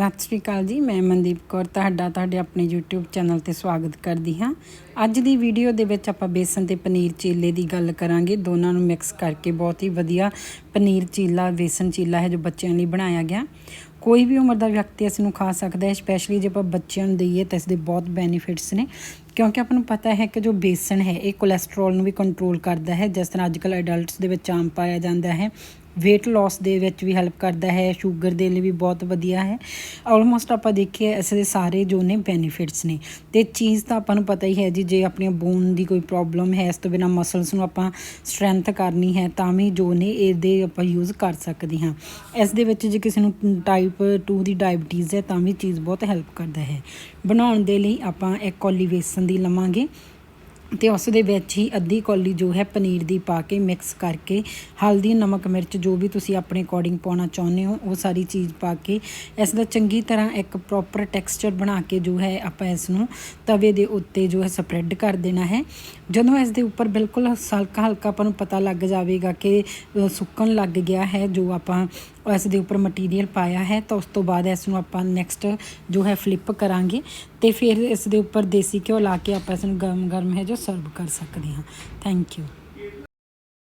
ਸਤਿ ਸ਼੍ਰੀ ਅਕਾਲ ਜੀ, ਮੈਂ ਮਨਦੀਪ ਕੌਰ, ਤੁਹਾਡਾ, ਤੁਹਾਡੇ ਆਪਣੇ YouTube ਚੈਨਲ ਤੇ ਸਵਾਗਤ ਕਰਦੀ ਹਾਂ। ਅੱਜ ਦੀ ਵੀਡੀਓ ਦੇ ਵਿੱਚ ਆਪਾਂ ਬੇਸਨ ਤੇ ਪਨੀਰ ਚੀਲੇ ਦੀ ਗੱਲ ਕਰਾਂਗੇ। ਦੋਨਾਂ ਨੂੰ ਮਿਕਸ ਕਰਕੇ ਬਹੁਤ ਹੀ ਵਧੀਆ ਪਨੀਰ ਚੀਲਾ, ਬੇਸਨ ਚੀਲਾ ਹੈ ਜੋ ਬੱਚਿਆਂ ਲਈ ਬਣਾਇਆ ਗਿਆ। ਕੋਈ ਵੀ ਉਮਰ ਦਾ ਵਿਅਕਤੀ ਇਸ ਨੂੰ ਖਾ ਸਕਦਾ ਹੈ ਸਪੈਸ਼ਲੀ ਜੇ ਆਪਾਂ ਬੱਚਿਆਂ ਨੂੰ ਦਈਏ ਤਾਂ ਇਸ ਦੇ ਬਹੁਤ ਬੈਨੀਫਿਟਸ ਨੇ। ਕਿਉਂਕਿ ਆਪਾਂ ਨੂੰ ਪਤਾ ਹੈ ਕਿ ਜੋ ਬੇਸਨ ਹੈ, ਇਹ ਕੋਲੇਸਟ੍ਰੋਲ ਨੂੰ ਵੀ ਕੰਟਰੋਲ ਕਰਦਾ ਹੈ। ਜਿਸ ਤਰ੍ਹਾਂ ਅੱਜਕੱਲ ਅਡਲਟਸ ਦੇ ਵਿੱਚ ਆਮ ਪਾਇਆ ਜਾਂਦਾ ਹੈ weight loss ਦੇ ਵਿੱਚ ਵੀ ਹੈਲਪ ਕਰਦਾ ਹੈ ਸ਼ੂਗਰ ਦੇ ਲਈ ਵੀ ਬਹੁਤ ਵਧੀਆ ਹੈ। ਆਲਮੋਸਟ ਆਪਾਂ ਦੇਖੀਏ, ਇਸ ਦੇ ਸਾਰੇ ਜੋ ਨੇ ਬੈਨੀਫਿਟਸ ਨੇ। ਤੇ ਚੀਜ਼ ਤਾਂ ਆਪਾਂ ਨੂੰ ਪਤਾ ਹੀ ਹੈ ਜੀ, ਜੇ ਆਪਣੀਆਂ ਬੋਨ ਦੀ ਕੋਈ ਪ੍ਰੋਬਲਮ ਹੈ, ਇਸ ਤੋਂ ਬਿਨਾ ਮਸਲਸ ਨੂੰ ਆਪਾਂ ਸਟਰੈਂਥ ਕਰਨੀ ਹੈ, ਤਾਂ ਵੀ ਜੋ ਨੇ ਇਹਦੇ ਆਪਾਂ ਯੂਜ਼ ਕਰ ਸਕਦੇ ਹਾਂ। ਇਸ ਦੇ ਵਿੱਚ ਜੇ ਕਿਸੇ ਨੂੰ ਟਾਈਪ 2 ਦੀ ਡਾਇਬੀਟੀਜ਼ ਹੈ, ਤਾਂ ਵੀ ਚੀਜ਼ ਬਹੁਤ ਹੈਲਪ ਕਰਦਾ ਹੈ। ਬਣਾਉਣ ਦੇ ਲਈ ਆਪਾਂ ਇੱਕ ਕੌਲੀ ਵੇਸਨ ਦੀ ਲਵਾਂਗੇ। ਤੇ ਉਸ ਦੇ ਵਿੱਚ ਹੀ ਅੱਧੀ ਕੌਲੀ ਜੋ ਹੈ ਪਨੀਰ ਦੀ ਪਾ ਕੇ ਮਿਕਸ ਕਰਕੇ, ਹਲਦੀ, ਨਮਕ, ਮਿਰਚ, ਜੋ ਵੀ ਤੁਸੀਂ ਆਪਣੇ ਅਕੋਰਡਿੰਗ ਪਾਉਣਾ ਚਾਹੁੰਦੇ ਹੋ, ਉਹ ਸਾਰੀ ਚੀਜ਼ ਪਾ ਕੇ, ਇਸ ਦਾ ਚੰਗੀ ਤਰ੍ਹਾਂ ਇੱਕ ਪ੍ਰੋਪਰ ਟੈਕਸਚਰ ਬਣਾ ਕੇ ਜੋ ਹੈ ਆਪਾਂ ਇਸ ਨੂੰ ਤਵੇ ਦੇ ਉੱਤੇ ਜੋ ਹੈ ਸਪਰੈਡ ਕਰ ਦੇਣਾ ਹੈ। ਜਦੋਂ ਇਸ ਦੇ ਉੱਪਰ ਬਿਲਕੁਲ ਹਲਕਾ ਹਲਕਾ ਆਪਾਂ ਨੂੰ ਪਤਾ ਲੱਗ ਜਾਵੇਗਾ ਕਿ ਸੁੱਕਣ ਲੱਗ ਗਿਆ ਹੈ, ਜੋ ਆਪਾਂ ਇਸ ਦੇ ਉੱਪਰ ਮਟੀਰੀਅਲ ਪਾਇਆ ਹੈ, ਤਾਂ ਉਸ ਤੋਂ ਬਾਅਦ ਇਸ ਨੂੰ ਆਪਾਂ ਨੈਕਸਟ ਜੋ ਹੈ ਫਲਿੱਪ ਕਰਾਂਗੇ ਤੇ ਫਿਰ ਇਸ ਦੇ ਉੱਪਰ ਦੇਸੀ ਘਿਓ ਲਾ ਕੇ ਆਪਾਂ ਇਸ ਨੂੰ ਗਰਮ ਗਰਮ ਹੈ ਜੋ ਸਰਵ ਕਰ ਸਕਦੇ ਹਾਂ। Thank you